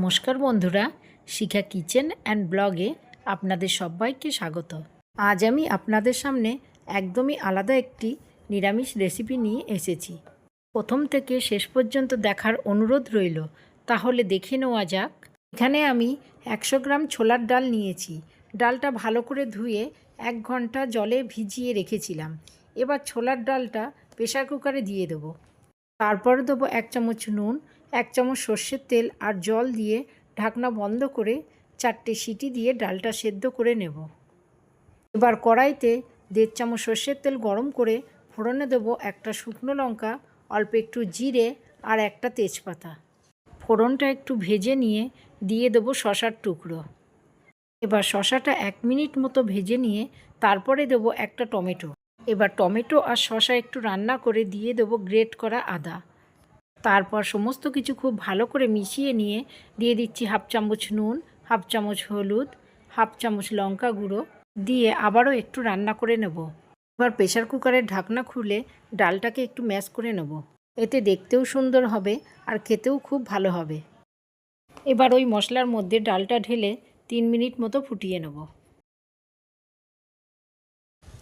নমস্কার বন্ধুরা, শিখা kitchen and ব্লগে আপনাদের সবাইকে স্বাগত। আজ আমি আপনাদের সামনে একদমই আলাদা একটি নিরামিষ রেসিপি নিয়ে এসেছি। প্রথম থেকে শেষ পর্যন্ত দেখার অনুরোধ রইল, তাহলে দেখে নেওয়া যাক। এখানে আমি একশো গ্রাম ছোলার ডাল নিয়েছি। ডালটা ভালো করে ধুয়ে এক ঘণ্টা জলে ভিজিয়ে রেখেছিলাম। এবার ছোলার ডালটা প্রেশার কুকারে দিয়ে দেবো। তারপরে দেবো এক চামচ নুন এক চামচ সর্ষের তেল আর জল দিয়ে ঢাকনা বন্ধ করে চারটে সিটি দিয়ে ডালটা সেদ্ধ করে নেব। এবার কড়াইতে দেড় চামচ সর্ষের তেল গরম করে ফোড়নে দেবো একটা শুকনো লঙ্কা, অল্প একটু জিরে আর একটা তেজপাতা। ফোড়নটা একটু ভেজে নিয়ে দিয়ে দেবো শশার টুকরো। এবার শশাটা এক মিনিট মতো ভেজে নিয়ে তারপরে দেবো একটা টমেটো। এবার টমেটো আর শশা একটু রান্না করে দিয়ে দেবো গ্রেট করা আদা। তারপর সমস্ত কিছু খুব ভালো করে মিশিয়ে নিয়ে দিয়ে দিচ্ছি হাফ চামচ নুন, হাফ চামচ হলুদ, হাফ চামচ লঙ্কা গুঁড়ো দিয়ে আবারও একটু রান্না করে নেব। এবার প্রেশার কুকারের ঢাকনা খুলে ডালটাকে একটু ম্যাশ করে নেব। এতে দেখতেও সুন্দর হবে আর খেতেও খুব ভালো হবে। এবার ওই মশলার মধ্যে ডালটা ঢেলে তিন মিনিট মতো ফুটিয়ে নেব।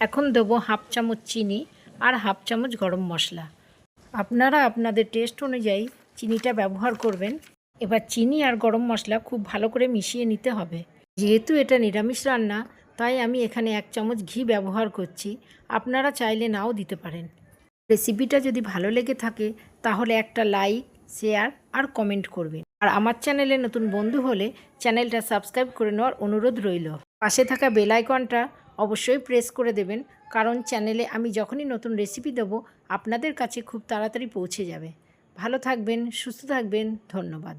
এখন দেবো হাফ চামচ চিনি আর হাফ চামচ গরম মশলা। আপনারা আপনাদের টেস্ট অনুযায়ী চিনিটা ব্যবহার করবেন। এবার চিনি আর গরম মশলা খুব ভালো করে মিশিয়ে নিতে হবে। যেহেতু এটা নিরামিষ রান্না, তাই আমি এখানে এক চামচ ঘি ব্যবহার করছি। আপনারা চাইলে নাও দিতে পারেন। রেসিপিটা যদি ভালো লেগে থাকে, তাহলে একটা লাইক, শেয়ার আর কমেন্ট করবেন। আর আমার চ্যানেলে নতুন বন্ধু হলে চ্যানেলটা সাবস্ক্রাইব করে নেওয়ার অনুরোধ রইল। পাশে থাকা বেল আইকনটা অবশ্যই প্রেস করে দেবেন। কারণ চ্যানেলে আমি যখনই নতুন রেসিপি দেবো, আপনাদের কাছে খুব তাড়াতাড়ি পৌঁছে যাবে। ভালো থাকবেন, সুস্থ থাকবেন, ধন্যবাদ।